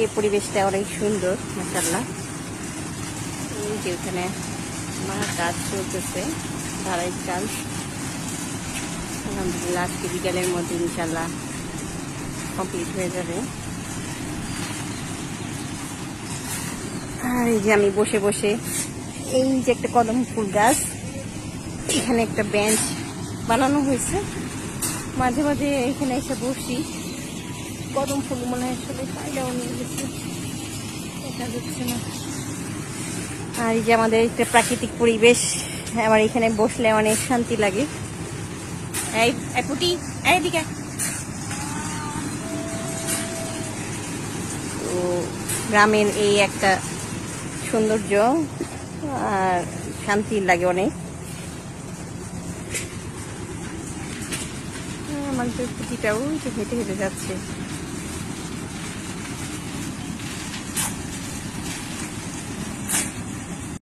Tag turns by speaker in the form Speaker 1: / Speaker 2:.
Speaker 1: এই পরিবেশটা অনেক সুন্দর মাসাল্লাহ এই যে ওখানে আমার কাজ চলতেছে ধারাই কাজ আলহামদুলিল্লাহ, আজকে বিকালের মধ্যে ইনশাল্লাহ কমপ্লিট হয়ে যাবে। আর এই যে আমি বসে বসে এই যে একটা কদম ফুল গাছ, এখানে একটা বেঞ্চ বানানো হয়েছে। মাঝে মাঝে এখানে এসে বসি। কদম ফুল মনে হয় আসলে পাইলেও নিয়ে গেছে। দেখা যাচ্ছে না। আর এই যে আমাদের একটা প্রাকৃতিক পরিবেশ আমার এখানে বসলে অনেক শান্তি লাগে। এই পুটি তো গ্রামের এই একটা সৌন্দর্য আর শান্তি লাগে অনেক। তো পুটিটাও যে হেঁটে হেঁটে যাচ্ছে।